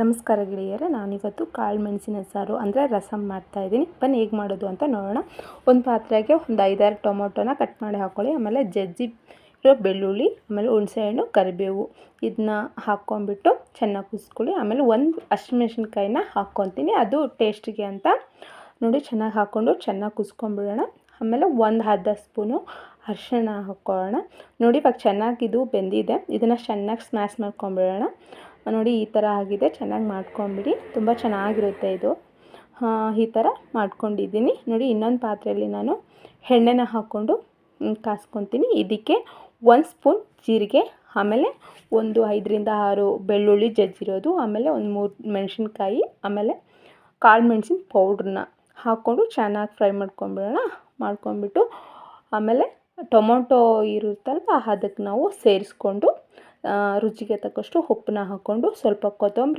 ನಮಸ್ಕಾರ ಗೆಳೆಯರೆ, ನಾನಿವತ್ತು ಕಾಳು ಮೆಣಸಿನ ಸಾರು ಅಂದರೆ ರಸಮ್ ಮಾಡ್ತಾಯಿದ್ದೀನಿ ಬನ್ನಿ ಹೇಗೆ ಮಾಡೋದು ಅಂತ ನೋಡೋಣ. ಒಂದು ಪಾತ್ರೆಗೆ ಒಂದು ಐದಾರು ಟೊಮೊಟೊನ ಕಟ್ ಮಾಡಿ ಹಾಕ್ಕೊಳ್ಳಿ ಆಮೇಲೆ ಜಜ್ಜಿ ಇರೋ ಬೆಳ್ಳುಳ್ಳಿ, ಆಮೇಲೆ ಹುಣಸೆಹಣ್ಣು ಕರಿಬೇವು ಇದನ್ನ ಹಾಕ್ಕೊಂಬಿಟ್ಟು ಚೆನ್ನಾಗಿ ಕುಸ್ಕೊಳ್ಳಿ. ಆಮೇಲೆ ಒಂದು ಹಸಿಮೆಣ್ಸಿನ್ಕಾಯಿನ ಹಾಕ್ಕೊತೀನಿ. ಅದು ಟೇಸ್ಟಿಗೆ ಅಂತ ನೋಡಿ ಚೆನ್ನಾಗಿ ಹಾಕ್ಕೊಂಡು ಚೆನ್ನಾಗಿ ಕುಸ್ಕೊಂಬಿಡೋಣ ಆಮೇಲೆ ಒಂದು ಅರ್ಧ ಸ್ಪೂನು ಅರಿಶಿಣ ಹಾಕ್ಕೊಳ್ಳೋಣ. ನೋಡಿ ಇವಾಗ ಚೆನ್ನಾಗಿದು ಬೆಂದಿದೆ. ಇದನ್ನು ಚೆನ್ನಾಗಿ ಸ್ಮ್ಯಾಶ್ ಮಾಡ್ಕೊಂಬಿಡೋಣ ನೋಡಿ, ಈ ಥರ ಆಗಿದೆ. ಚೆನ್ನಾಗಿ ಮಾಡ್ಕೊಂಬಿಡಿ ತುಂಬ ಚೆನ್ನಾಗಿರುತ್ತೆ ಇದು. ಈ ಥರ ಮಾಡ್ಕೊಂಡಿದ್ದೀನಿ. ನೋಡಿ, ಇನ್ನೊಂದು ಪಾತ್ರೆಯಲ್ಲಿ ನಾನು ಎಣ್ಣೆನ ಹಾಕ್ಕೊಂಡು ಕಾಸ್ಕೊತೀನಿ. ಇದಕ್ಕೆ ಒಂದು ಸ್ಪೂನ್ ಜೀರಿಗೆ, ಆಮೇಲೆ ಒಂದು ಐದರಿಂದ ಆರು ಬೆಳ್ಳುಳ್ಳಿ ಜಜ್ಜಿರೋದು, ಆಮೇಲೆ ಒಂದು ಮೂರು ಮೆಣಸಿನ್ಕಾಯಿ, ಆಮೇಲೆ ಕಾಳು ಮೆಣಸಿನ ಪೌಡ್ರನ್ನ ಹಾಕ್ಕೊಂಡು ಚೆನ್ನಾಗಿ ಫ್ರೈ ಮಾಡ್ಕೊಂಬಿಡೋಣ. ಮಾಡ್ಕೊಂಬಿಟ್ಟು ಆಮೇಲೆ ಟೊಮೊಟೊ ಇರುತ್ತಲ್ವ, ಅದಕ್ಕೆ ನಾವು ಸೇರಿಸ್ಕೊಂಡು ರುಚಿಗೆ ತಕ್ಕಷ್ಟು ಉಪ್ಪನ್ನ ಹಾಕ್ಕೊಂಡು ಸ್ವಲ್ಪ ಕೊತ್ತಂಬರಿ